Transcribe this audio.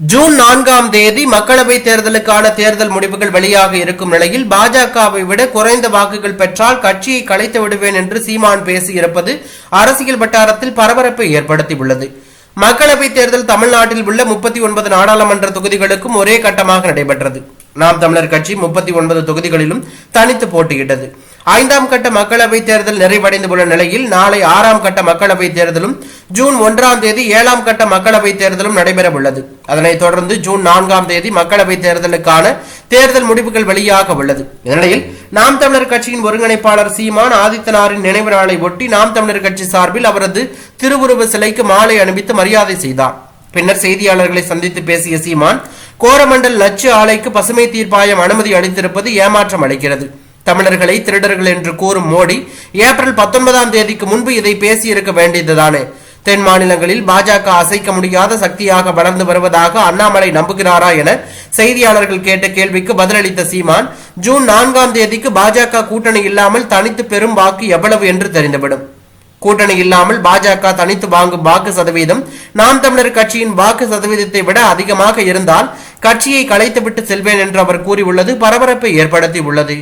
June நான்காம் தேதி மக்களவை தேர்தலுக்கான தேர்தல் முடிவுகள் வெளியாக இருக்கும் நிலையில் பாஜகவை விட குறைந்த வாக்குகள் பெற்றால் கட்சியை கலைத்து விடுவேன் என்று சீமான் பேசியிருப்பது அரசியல் வட்டாரத்தில் பரபரப்பை ஏற்படுத்தியுள்ளது. மக்களவை தேர்தல் தமிழ்நாட்டில் உள்ள முப்பத்தி ஒன்பது நாடாளுமன்ற தொகுதிகளுக்கும் ஒரே கட்டமாக நடைபெற்றது. நாம் தமிழர் கட்சி முப்பத்தி ஒன்பது தொகுதிகளிலும் தனித்து போட்டியிட்டது. ஐந்தாம் கட்ட மக்களவை தேர்தல் நிறைவடைந்துள்ள நிலையில் நாளை ஆறாம் கட்ட மக்களவை தேர்தலும் ஜூன் ஒன்றாம் தேதி ஏழாம் கட்ட மக்களவை தேர்தலும் நடைபெற உள்ளது அதனைத் தொடர்ந்து ஜூன் நான்காம் தேதி மக்களவை தேர்தலுக்கான தேர்தல் முடிவுகள் வெளியாக உள்ளது. இந்நிலையில் நாம் தமிழர் கட்சியின் ஒருங்கிணைப்பாளர் சீமான் ஆதித்தனாரின் நினைவு நாளை ஒட்டி நாம் தமிழர் கட்சி சார்பில் அவரது திருவுருவ சிலைக்கு மாலை அணிவித்து மரியாதை செய்தார். பின்னர் செய்தியாளர்களை சந்தித்து பேசிய சீமான் கோரமண்டல் நச்சு ஆலைக்கு பசுமை தீர்ப்பாயம் அனுமதி அளித்திருப்பது ஏமாற்றம் அளிக்கிறது. தமிழர்களை திருடர்கள் என்று கூறும் மோடி ஏப்ரல் பத்தொன்பதாம் தேதிக்கு முன்பு இதை பேசியிருக்க வேண்டியதுதானே? தென் மாநிலங்களில் பாஜக அசைக்க முடியாத சக்தியாக வளர்ந்து வருவதாக அண்ணாமலை நம்புகிறாரா என செய்தியாளர்கள் கேட்ட கேள்விக்கு பதிலளித்த சீமான் ஜூன் நான்காம் தேதிக்கு பாஜக கூட்டணி இல்லாமல் தனித்து பெரும் வாக்கு எவ்வளவு என்று தெரிந்துவிடும். கூட்டணி இல்லாமல் பாஜக தனித்து வாங்கும் வாக்கு சதவீதம் நாம் தமிழர் கட்சியின் வாக்கு சதவீதத்தை விட அதிகமாக இருந்தால் கட்சியை கலைத்துவிட்டு செல்வேன் என்று அவர் கூறியுள்ளது பரபரப்பை ஏற்படுத்தி உள்ளது